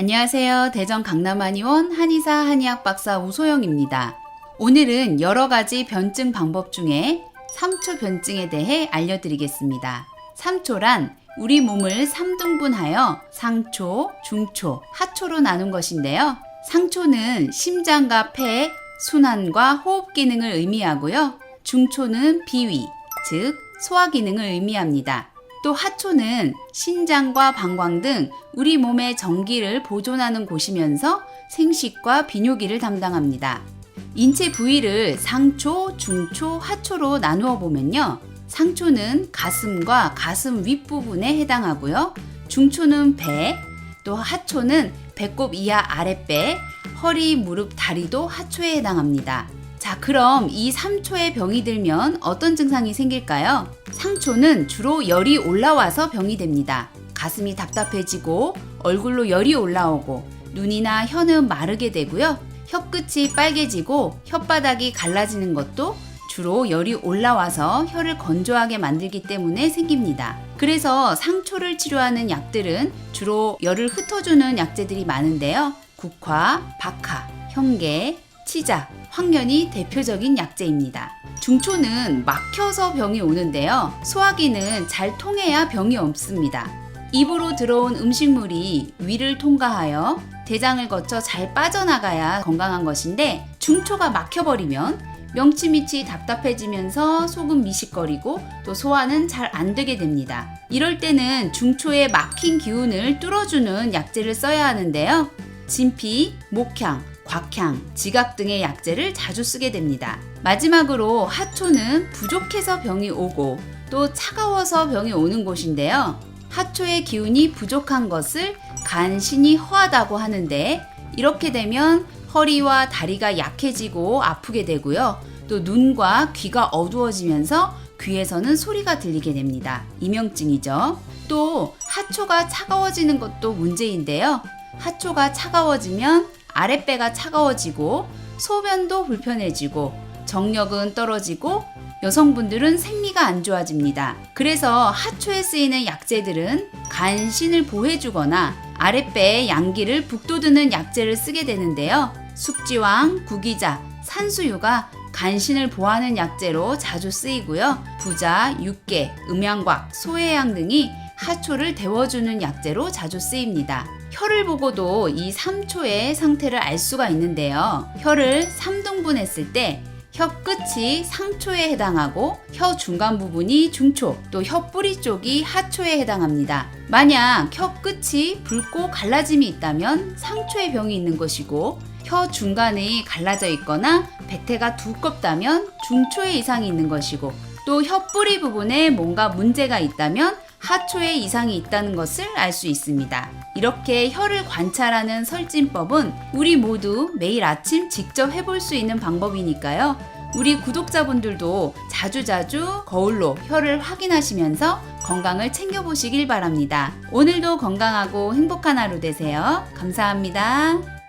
안녕하세요. 대전 강남 한의원 한의사 한의학 박사 우소영입니다. 오늘은 여러 가지 변증 방법 중에 3초 변증에 대해 알려드리겠습니다. 3초란 우리 몸을 3등분하여 상초, 중초, 하초로 나눈 것인데요. 상초는 심장과 폐, 순환과 호흡 기능을 의미하고요. 중초는 비위, 즉 소화 기능을 의미합니다. 또 하초는 신장과 방광 등 우리 몸의 전기를 보존하는 곳이면서 생식과 비뇨기를 담당합니다. 인체 부위를 상초, 중초, 하초로 나누어 보면요. 상초는 가슴과 가슴 윗부분에 해당하고요. 중초는 배, 또 하초는 배꼽 이하 아랫배, 허리, 무릎, 다리도 하초에 해당합니다. 자, 그럼 이 3초에 병이 들면 어떤 증상이 생길까요? 상초는 주로 열이 올라와서 병이 됩니다. 가슴이 답답해지고 얼굴로 열이 올라오고 눈이나 혀는 마르게 되고요. 혀끝이 빨개지고 혓바닥이 갈라지는 것도 주로 열이 올라와서 혀를 건조하게 만들기 때문에 생깁니다. 그래서 상초를 치료하는 약들은 주로 열을 흩어주는 약재들이 많은데요. 국화, 박하, 현계, 치자, 황련이 대표적인 약재입니다. 중초는 막혀서 병이 오는데요. 소화기는 잘 통해야 병이 없습니다. 입으로 들어온 음식물이 위를 통과하여 대장을 거쳐 잘 빠져나가야 건강한 것인데 중초가 막혀버리면 명치 밑이 답답해지면서 속은 미식거리고 또 소화는 잘 안 되게 됩니다. 이럴 때는 중초에 막힌 기운을 뚫어주는 약재를 써야 하는데요. 진피, 목향, 곽향, 지각 등의 약재를 자주 쓰게 됩니다. 마지막으로 하초는 부족해서 병이 오고 또 차가워서 병이 오는 곳인데요. 하초의 기운이 부족한 것을 간신히 허하다고 하는데 이렇게 되면 허리와 다리가 약해지고 아프게 되고요. 또 눈과 귀가 어두워지면서 귀에서는 소리가 들리게 됩니다. 이명증이죠. 또 하초가 차가워지는 것도 문제인데요. 하초가 차가워지면 아랫배가 차가워지고 소변도 불편해지고 정력은 떨어지고 여성분들은 생리가 안 좋아집니다. 그래서 하초에 쓰이는 약재들은 간신을 보해주거나 아랫배의 양기를 북돋우는 약재를 쓰게 되는데요. 숙지왕, 구기자, 산수유가 간신을 보하는 약재로 자주 쓰이고요. 부자, 육계, 음양곽, 소해양 등이 하초를 데워주는 약재로 자주 쓰입니다. 혀를 보고도 이 3초의 상태를 알 수가 있는데요. 혀를 3등분했을 때 혀 끝이 상초에 해당하고 혀 중간 부분이 중초, 또 혀 뿌리 쪽이 하초에 해당합니다. 만약 혀 끝이 붉고 갈라짐이 있다면 상초에 병이 있는 것이고 혀 중간이 갈라져 있거나 백태가 두껍다면 중초에 이상이 있는 것이고 또 혀 뿌리 부분에 뭔가 문제가 있다면 하초에 이상이 있다는 것을 알 수 있습니다. 이렇게 혀를 관찰하는 설진법은 우리 모두 매일 아침 직접 해볼 수 있는 방법이니까요. 우리 구독자분들도 자주자주 거울로 혀를 확인하시면서 건강을 챙겨보시길 바랍니다. 오늘도 건강하고 행복한 하루 되세요. 감사합니다.